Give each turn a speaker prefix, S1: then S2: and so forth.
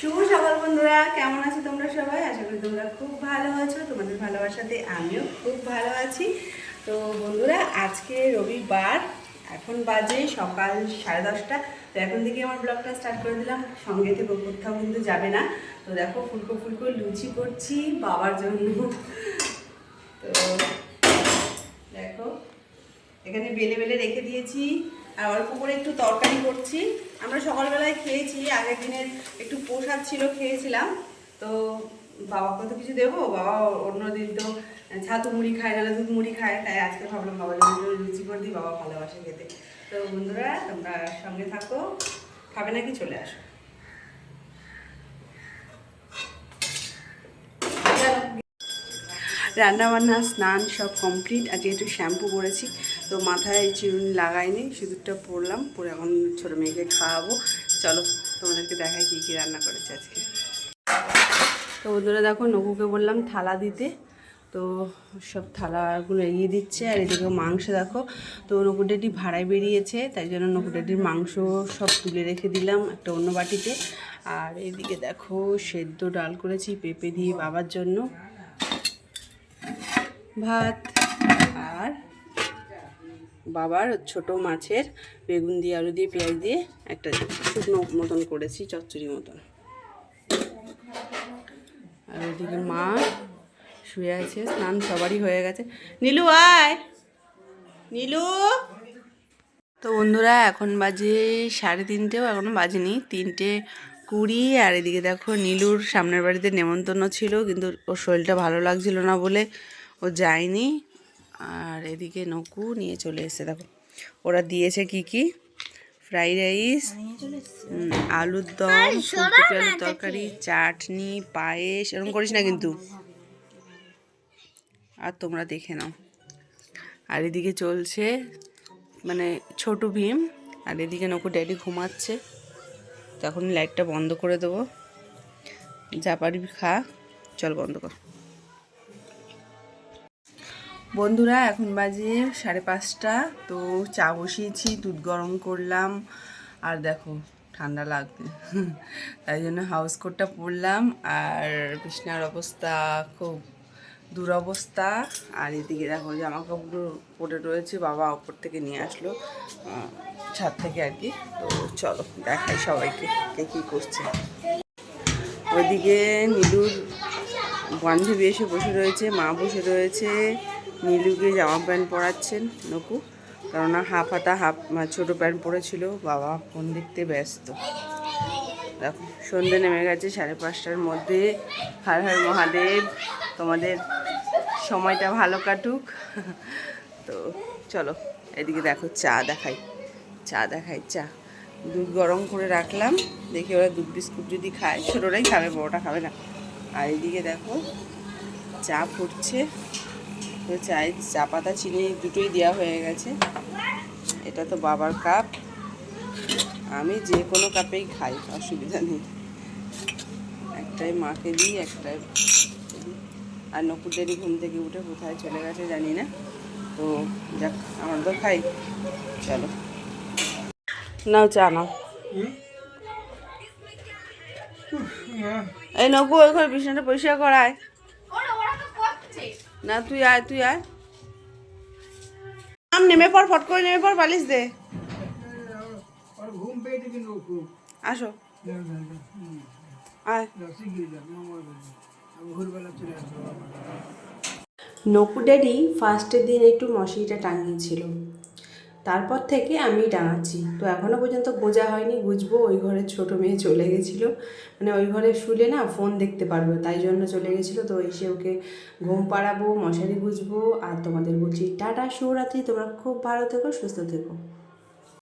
S1: শুভ সকাল বন্ধুরা, কেমন আছো তোমরা সবাই? আশা করি তোমরা খুব ভালো আছো, তোমাদের ভালোবাসাতে আমিও খুব ভালো আছি। তো বন্ধুরা, আজকে রবিবার, এখন বাজে সকাল সাড়ে দশটা। তো এখন থেকে আমার ব্লগটা স্টার্ট করে দিলাম। সঙ্গে থেকে কোথাও কিন্তু যাবে না। তো দেখো, ফুলকো ফুলকো লুচি করছি বাবার জন্য। তো দেখো, এখানে বেলে বেলে রেখে দিয়েছি। আর অল্প করে একটু তরকারি করছি। আমরা সকালবেলায় খেয়েছি, আগের দিনের একটু প্রসাদ ছিল, খেয়েছিলাম। তো বাবাকে তো কিছু দেবো, বাবা অন্য দিন তো ছাতু মুড়ি খায়, নাহলে দুধ মুড়ি খায়, তাই আজকে ভাবলাম একটু লুচি করে দিই, বাবা ভালোবাসে খেতে। তো বন্ধুরা, তোমরা সঙ্গে থাকো, খাবে নাকি চলে আসো। রান্না বান্না স্নান সব কমপ্লিট আর যেহেতু শ্যাম্পু করেছি তো মাথায় চিরুনি লাগাইনি সিঁদুরটা পরলাম পরে এখন ছোটো মেয়েকে খাওয়াবো। চলো, তোমাদেরকে দেখাই কী কী রান্না করেছে আজকে। তো বন্ধুরা দেখো, নকুকে বললাম থালা দিতে। তো সব থালাগুলো এগিয়ে দিচ্ছে, আর এদিকে মাংস দেখো। তো নকুডেটি ভাড়ায় বেরিয়েছে, তাই জন্য নকুডেটির মাংস সব তুলে রেখে দিলাম একটা অন্য বাটিতে। আর এদিকে দেখো, সেদ্ধ ডাল করেছি পেঁপে দিয়ে বাবার জন্য। ভাত। বাবার ছোট মাছের বেগুন দিয়ে, আলু দিয়ে, পেঁয়াজ দিয়ে একটা শুকনো মতন করেছি, চচ্চড়ি মতন। আর ওদিকে মা শুয়ে আছে, স্নান সবারই হয়ে গেছে। নীলু, আয়! নীলু! তো বন্ধুরা, এখন বাজে সাড়ে তিনটেও এখনও বাজেনি, তিনটে কুড়ি। আর এদিকে দেখো, নীলুর সামনের বাড়িতে নেমন্তন্ন ছিল, কিন্তু ওর শরীরটা ভালো লাগছিল না বলে ও যায়নি। আর এদিকে নকু নিয়ে চলে এসেছে দেখো। ওরা দিয়েছে কি কি? ফ্রাইড রাইস আলুর দম ফুলকপি আলুর তরকারি চাটনি পায়েস এরকম করিস না কিন্তু। আর তোমরা দেখে নাও। আর এদিকে চলছে মানে ছোট ভীম আর এদিকে নকু ড্যাডি ঘুমাচ্ছে। তখন লাইটটা বন্ধ করে দেবো। যা পারবি খা চল বন্ধ কর। বন্ধুরা, এখন বাজে সাড়ে পাঁচটা, তো চা বসিয়েছি, দুধ গরম করলাম, আর দেখো, ঠান্ডা লাগবে তাই জন্য হাউস কোটটা পরলাম, আর বিছনার অবস্থা খুব দুরবস্থা। আর এদিকে দেখো জামা কাপড় পরে রয়েছে, বাবা ওপর থেকে নিয়ে আসলো ছাদ থেকে আর কি। তো চলো, দেখাই সবাইকে কে কী করছে। ওইদিকে নীলুর বান্ধবী এসে বসে রয়েছে, মা বসে রয়েছে নীলুকে জামা প্যান্ট পরাচ্ছেন নকু। কেননা হাফ হাতা, হাফ মানে ছোটো প্যান্ট পরেছিল। বাবা ফোন দেখতে ব্যস্ত। দেখো, সন্ধে নেমে গেছে সাড়ে পাঁচটার মধ্যে। হার হার মহাদেব, তোমাদের সময়টা ভালো কাটুক। তো চলো, এদিকে দেখো চা দেখাই। চা দেখাই, চা। দুধ গরম করে রাখলাম। দেখি ওরা দুধ বিস্কুট যদি খায়। ছোটোরাই খাবে, বড়োটা খাবে না। আর এদিকে দেখো, চা ফুটছে। তো চায় চা পাতা চিনি দুটোই দেওয়া হয়ে গেছে। এটা তো বাবার কাপ। আমি যে কোনো কাপেই খাই অসুবিধা নেই। একটাই মাকে দিই একটাই। আর নকুটেরই ঘুম থেকে উঠে কোথায় চলে গেছে জানি না। তো যাক আমরা তো খাই। চলো। নাও চা নাও। এই নকু ওই ঘরে বিছানাটা পরিষ্কার করায়। না, তুই আয় তুই আয়। নেমে পর ফট করে নেমে পর বালিশ দে। আসো। নকু ড্যাডি ফার্স্টের দিন একটু মশারিটা টাঙিয়েছিল। তারপর থেকে আমি টাঙাচ্ছি তো এখনও পর্যন্ত বোঝা হয়নি গুজবো ওই ঘরের ছোট মেয়ে চলে গেছিল। মানে ওই ঘরে শুলে না ফোন দেখতে পারবে, তাই জন্য চলে গেছিল। তো এসে ওকে ঘুম পাড়াবো, মশারি বুঝব আর তোমাদের বলছি, টাটা, শুভরাত্রি। তোমরা খুব ভালো থেকো, সুস্থ থেকো।